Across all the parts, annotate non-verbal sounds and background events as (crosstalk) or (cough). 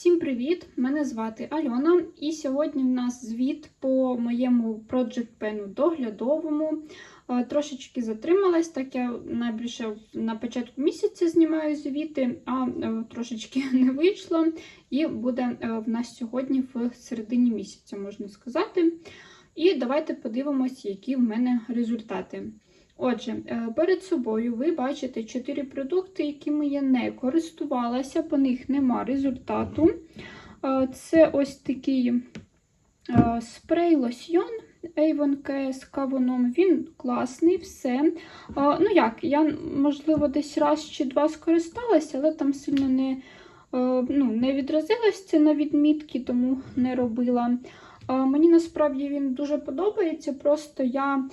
Всім привіт! Мене звати Альона, і сьогодні в нас звіт по моєму Project Pen доглядовому. Е, Трошечки затрималась, так я найбільше на початку місяця знімаю звіти, а е, трошечки (laughs) не вийшло. І буде е, в нас сьогодні в середині місяця, можна сказати. І давайте подивимося, які в мене результати. Отже, е, перед собою ви бачите 4 продукти, якими я не користувалася, по них нема результату. Е, Це ось такий е, спрей лосьйон Avon KS Кавуном. Він класний, все. Ну як, я, можливо, десь раз чи два скористалася, але там сильно не, ну, не відразилось це на відмітки, тому не робила. Мені насправді він дуже подобається, просто я.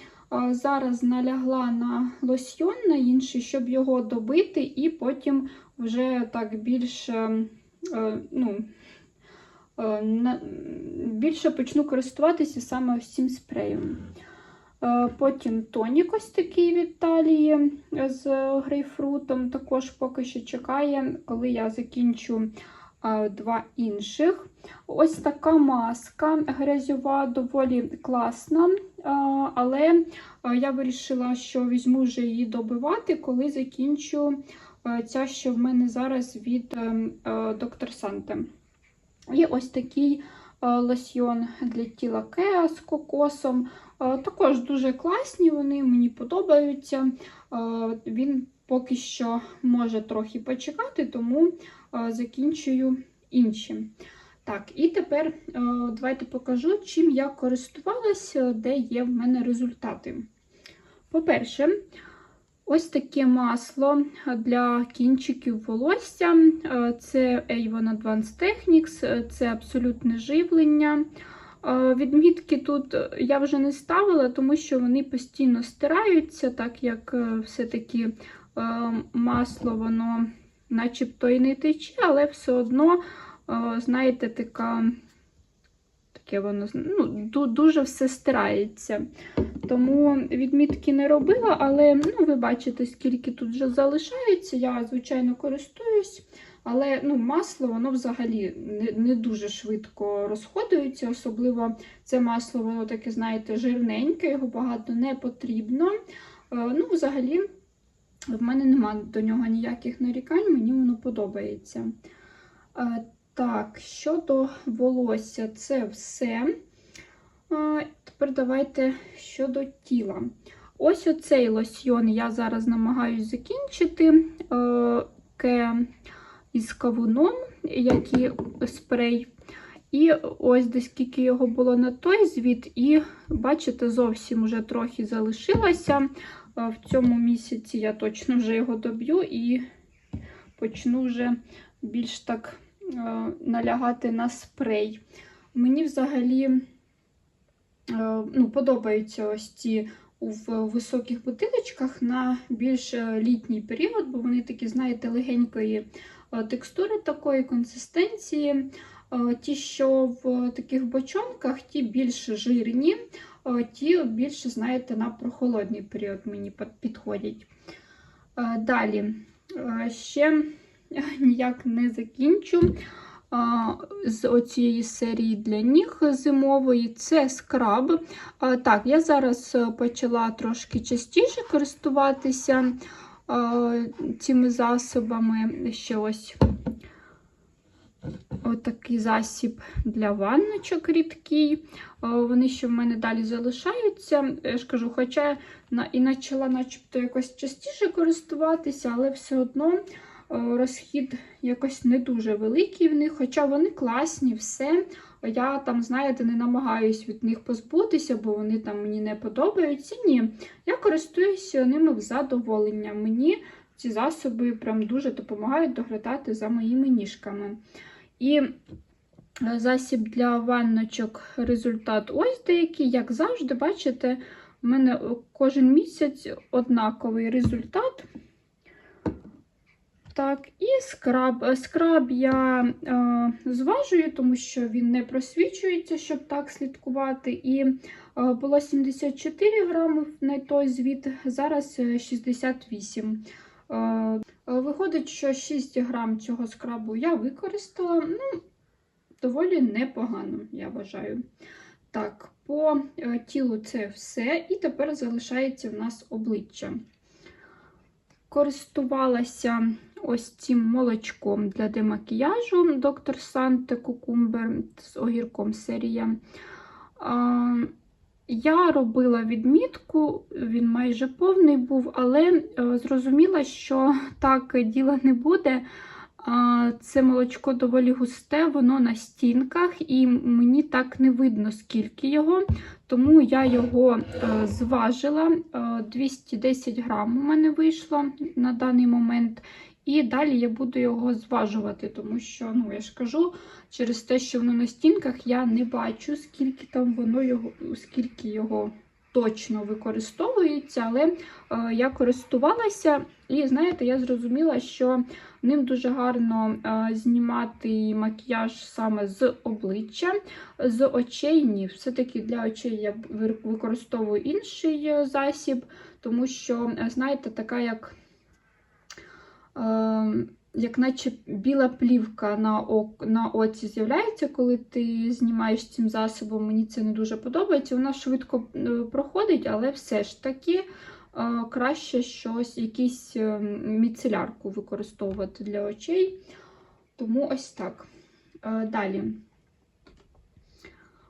Зараз налягла на лосьйон на інший, щоб його добити, і потім вже так більше е, ну, е, більше почну користуватися саме цим спреєм. Е, Потім тонік ось такий від талії з грейпфрутом. Також поки що чекає, коли я закінчу е, два інших. Ось така маска грязьова, доволі класна, е, але е, я вирішила, що візьму вже її добивати, коли закінчу е, ця, що в мене зараз від Доктор Санте. І ось такий е, лосьйон для тіла Кеа з кокосом. Е, Також дуже класні, вони мені подобаються. Е, Він поки що може трохи почекати, тому е, закінчую інші. Так, і тепер е, давайте покажу, чим я користувалася, де є в мене результати. По-перше, ось таке масло для кінчиків волосся. Е, Це Avon Advanced Techniques, е, це абсолютне живлення. Відмітки тут я вже не ставила, тому що вони постійно стираються, так як все-таки масло, воно начебто і не тече, але все одно, знаєте, така. Таке воно ну, дуже все стирається. Тому відмітки не робила, але ну, ви бачите, скільки тут вже залишається. Я, звичайно, користуюсь, але ну, масло воно взагалі не, не дуже швидко розходується. Особливо це масло, воно таке, знаєте, жирненьке, його багато не потрібно. Е, Ну, взагалі, в мене немає до нього ніяких нарікань, мені воно подобається. Так, щодо волосся, це все. А, Тепер давайте щодо тіла. Ось оцей лосьйон я зараз намагаюсь закінчити е, із кавуном, як і спрей. І ось десь скільки його було на той звіт, і бачите, зовсім вже трохи залишилося. Е, В цьому місяці я точно вже його доб'ю і почну вже більш так налягати на спрей. Мені взагалі е, ну, подобаються ось ці в високих бутилочках на більш е, літній період, бо вони такі, знаєте, легенької е, текстури такої консистенції. Е, Ті, що в таких бочонках, ті більш жирні, е, ті більше, знаєте, на прохолодний період мені підходять. Е, Далі е, ще ніяк не закінчу з оцієї серії для ніг зимової. Це скраб. Так, я зараз е, почала трошки частіше користуватися цими засобами. Ще ось отакий засіб для ванночок рідкий. Вони ще в мене далі залишаються. Я ж кажу, хоча і почала начебто якось частіше користуватися, але все одно розхід якось не дуже великий в них, хоча вони класні, все. Я там, знаєте, не намагаюсь від них позбутися, бо вони там мені не подобаються. Ні, я користуюся ними в задоволення. Мені ці засоби прям дуже допомагають доглядати за моїми ніжками. І е, засіб для ванночок результат ось деякий, як завжди, бачите, у мене кожен місяць однаковий результат. Так, і скраб. Е, Скраб я е, зважую, тому що він не просвічується, щоб так слідкувати. І е, було 74 грами на той звіт, зараз е, 68. Е, Виходить, що 6 грам цього скрабу я використала. Ну, доволі непогано, я вважаю. Так, по е, тілу це все. І тепер залишається в нас обличчя. Користувалася ось цим молочком для демакіяжу доктор Санте Кукумбер з огірком серія. Я робила відмітку, він майже повний був, але е, зрозуміла, що так діла не буде. Це молочко доволі густе, воно на стінках, і мені так не видно, скільки його. Тому я його е, зважила. Е, 210 грам у мене вийшло на даний момент. І далі я буду його зважувати, тому що, ну, я ж кажу, через те, що воно на стінках, я не бачу, скільки там воно його, скільки його точно використовується, але е, я користувалася, і знаєте, я зрозуміла, що ним дуже гарно е, знімати макіяж саме з обличчя, з очей ні. Все-таки для очей я використовую інший е, засіб, тому що, е, знаєте, така як. Е, як наче біла плівка на ок, на оці з'являється, коли ти знімаєш цим засобом. Мені це не дуже подобається. Вона швидко е, проходить, але все ж таки е, краще щось, якийсь е, міцелярку використовувати для очей. Тому ось так. Далі.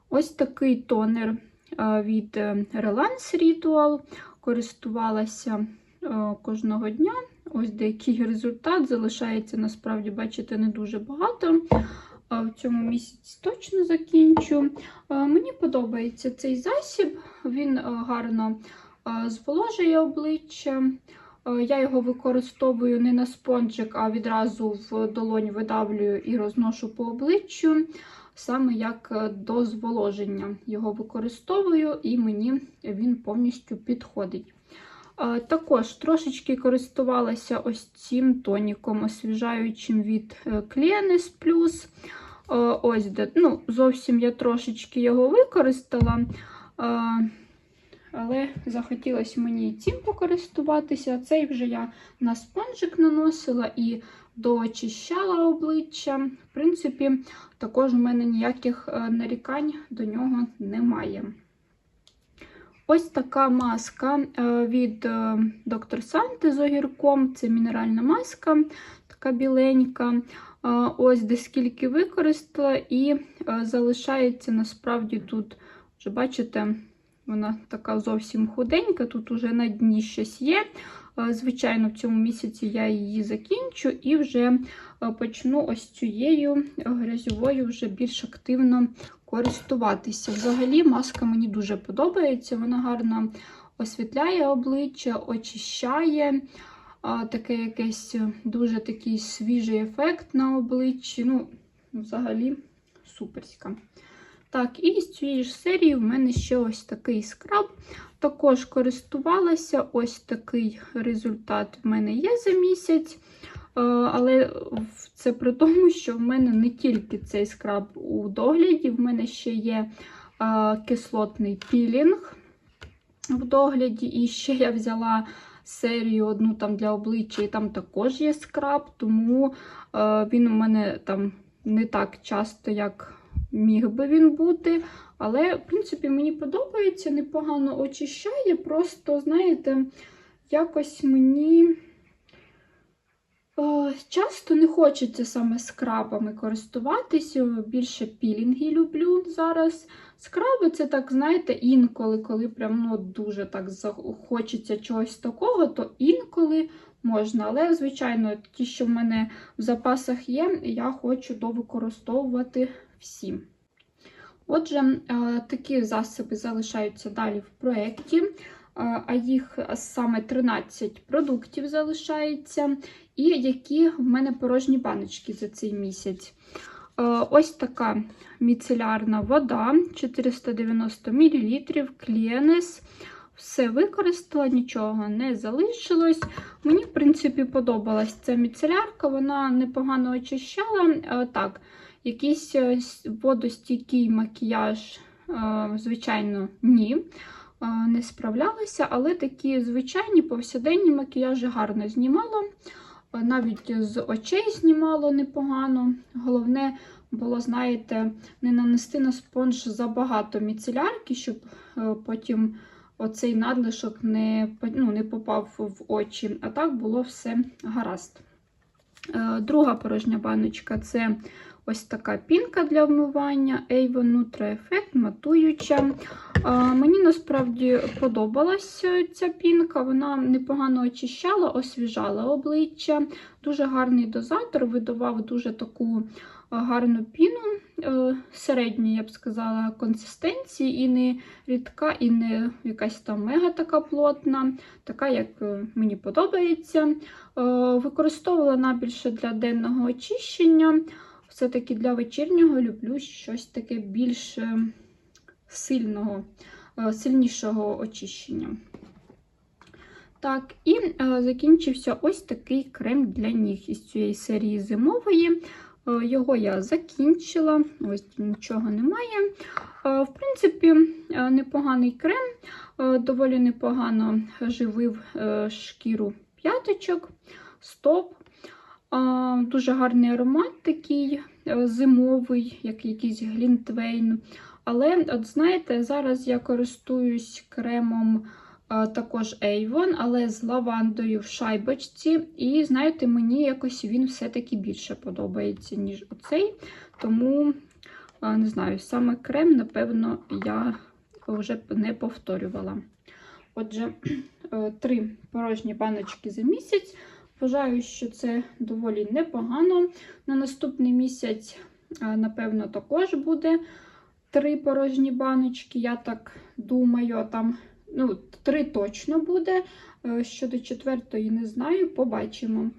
Ось такий тонер від Relance Ritual. Користувалася кожного дня. Ось деякий результат. Залишається, насправді, бачите, не дуже багато. В цьому місяці точно закінчу. Мені подобається цей засіб, він гарно зволожує обличчя. Я його використовую не на спонжик, а відразу в долонь видавлюю і розношу по обличчю. Саме як е, до зволоження його використовую, і мені він повністю підходить. Також трошечки користувалася ось цим тоніком освіжаючим від Plus. Е, Ось де, ну, зовсім я трошечки його використала, але захотілося мені і цим покористуватися. Цей вже я на спонжик наносила і доочищала обличчя. В принципі, також у мене ніяких е, нарікань до нього немає. Ось така маска е, від е, доктор Санте з огірком. Це мінеральна маска, така біленька. Е, Ось де скільки використала, і залишається насправді тут, вже бачите, вона така зовсім худенька, тут уже на дні щось є. Звичайно, в цьому місяці я її закінчу і вже почну ось цією грязьовою вже більш активно користуватися. Взагалі, маска мені дуже подобається, вона гарно освітляє обличчя, очищає. Таке якийсь дуже такий свіжий ефект на обличчі. Ну, взагалі, суперська. Так, і з цієї ж серії в мене ще ось такий скраб. Також користувалася, ось такий результат в мене є за місяць. Е, Але це при тому, що в мене не тільки цей скраб у догляді, в мене ще є е, кислотний пілінг в догляді. І ще я взяла серію одну там для обличчя, і там також є скраб, тому е, він у мене там не так часто, як міг би він бути. Але, в принципі, мені подобається, непогано очищає. Просто, знаєте, якось мені. Е, Часто не хочеться саме скрабами користуватися, більше пілінги люблю зараз. Скраби це так, знаєте, інколи, коли прям ну, дуже так хочеться чогось такого, то інколи можна. Але, звичайно, ті, що в мене в запасах є, я хочу довикористовувати всі. Отже, е, такі засоби залишаються далі в проєкті, а їх саме 13 продуктів залишається, і які в мене порожні баночки за цей місяць. Ось така міцелярна вода 490 мл, клієнес. Все використала, нічого не залишилось. Мені, в принципі, подобалась ця міцелярка, вона непогано очищала. Так, якийсь е, водостійкий макіяж, е, звичайно, ні. Е, Не справлялася, але такі звичайні повсяденні макіяжі гарно знімало. Е, Навіть з очей знімало непогано. Головне, було, знаєте, не нанести на спонж забагато міцелярки, щоб е, потім оцей надлишок не, ну, не попав в очі. А так було все гаразд. Друга порожня баночка це ось така пінка для вмивання Avon Nutra Effect матуюча. Е, Мені насправді подобалась ця пінка, вона непогано очищала, освіжала обличчя. Дуже гарний дозатор, видавав дуже таку е, гарну піну е, середньої, я б сказала, консистенції, і не рідка, і не якась там мега така плотна, така, як е, мені подобається. Е, Використовувала найбільше для денного очищення. Все-таки для вечірнього люблю щось таке більш е, сильного, е, сильнішого очищення. Так, і е, закінчився ось такий крем для ніг із цієї серії зимової. Його я закінчила, ось нічого немає. В принципі, непоганий крем, доволі непогано живив шкіру п'яточок, стоп. Е, Дуже гарний аромат такий е, зимовий, як якийсь глінтвейн. Але, от знаєте, зараз я користуюсь кремом також Avon, але з лавандою в шайбочці. І, знаєте, мені якось він все-таки більше подобається, ніж оцей. Тому, не знаю, саме крем, напевно, я вже не повторювала. Отже, (clears throat) е, три порожні баночки за місяць. Вважаю, що це доволі непогано. На наступний місяць, е, напевно, також буде три порожні баночки. Я так думаю, там ну, три точно буде. Е, Щодо четвертої, не знаю, побачимо.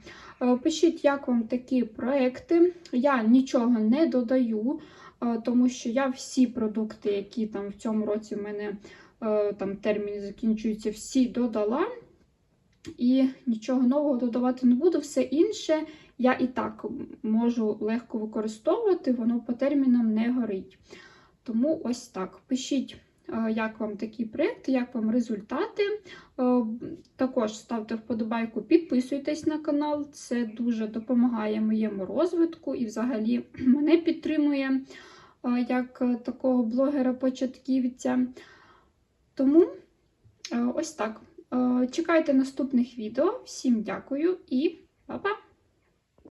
Е, Пишіть, як вам такі проекти. Я нічого не додаю, тому що я всі продукти, які там в цьому році в мене там терміни закінчуються, всі додала. І нічого нового додавати не буду. Все інше я і так можу легко використовувати, воно по термінам не горить. Тому ось так. Пишіть, е, як вам такі проєкти, як вам результати. Е, Також ставте вподобайку, підписуйтесь на канал, це дуже допомагає моєму розвитку і взагалі (clears throat) мене підтримує е, як такого блогера-початківця. Тому ось так. Е, Чекайте наступних відео. Всім дякую і па-па!